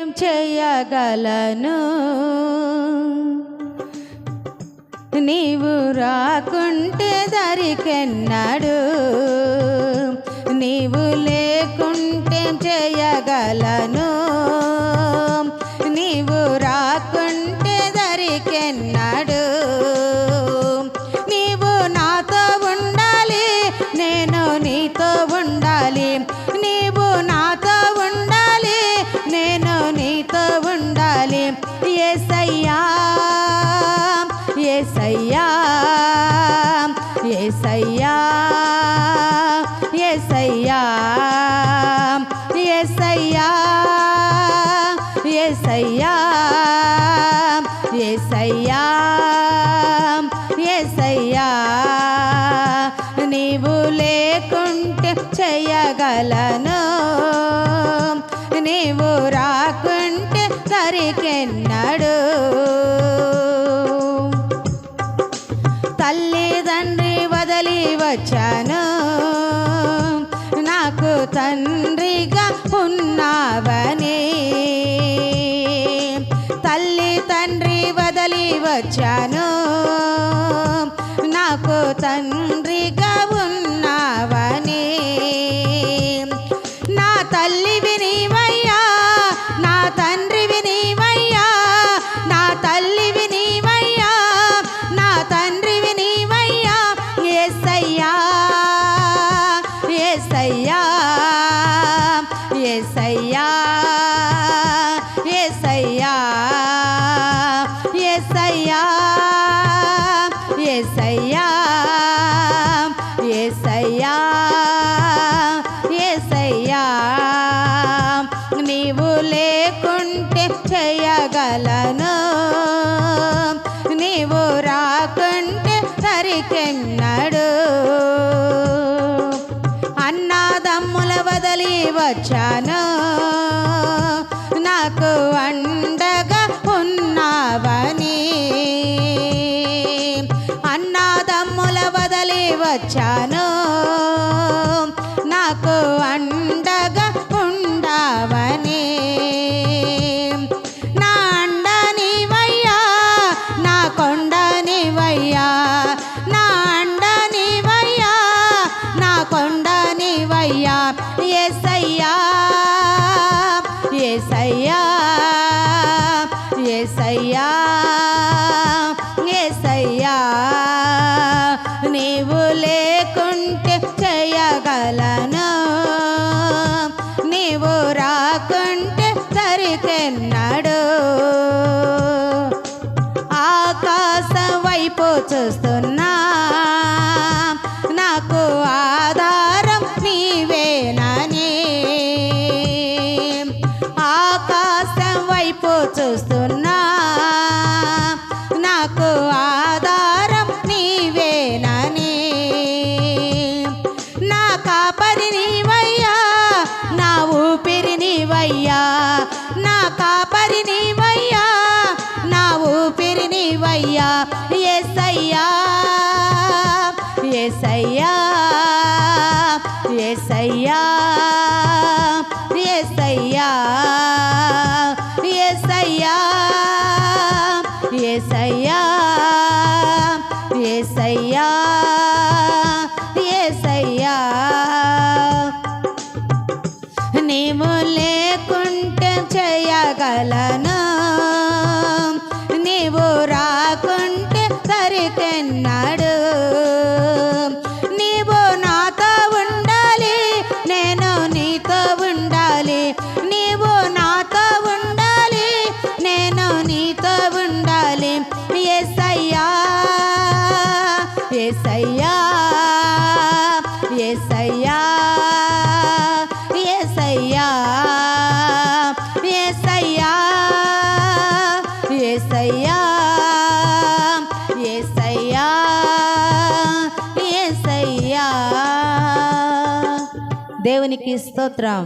చేయగలను? నీవు రాకుంటే దరికెన్నాడు? నీవు లే ఏసయ్యా ఏసయ్యా ఏసయ్యా ఏసయ్యా ఏసయ్యా ఏసయ్యా ఏసయ్యా. నీవు లేకుంటే చేయగలను. నీవు రాకుంటే సరికెన్నడు వచ్చాను. నాకు తండ్రిగా ఉన్నావని. తల్లి తండ్రి వదిలి వచ్చాను. నాకు తండ్రిగా ఏసయ్యా ఏసయ్యా ఏసయ్యా ఏసయ్యా ఏసయ్యా నీవు లేకుంటే చేయగలను. నీవు రాకుంటే సరికెన్నడు. అన్నాదమ్ముల వదిలి వచ్చాను. నాకు అండగా ఉన్నావని. అన్నాదమ్ముల వదలి వచ్చాను. నాకు అండగా ఉండవని. నా అండని వయ్యా నా కొండని వయ్యా నా అండని వయ్యా నా కొండని వయ్యా ఎస్ ఏసయ్యా ఏసయ్యా నీవు లేకుంటే చేయగలను. నీవు రాకుంటే సరికెన్నడు ఆకాశం వైపు చూస్తున్నా ఏసయ్యా ఏసయ్యా ఏసయ్యా ఏసయ్యా ఏసయ్యా ఏసయ్యా ఏసయ్యా ఏసయ్యా. నీవు లేకుంటే చేయగలను ఏసయ్యా ఏసయ్యా ఏసయ్యా ఏసయ్యా ఏసయ్యా. దేవునికి స్తోత్రం.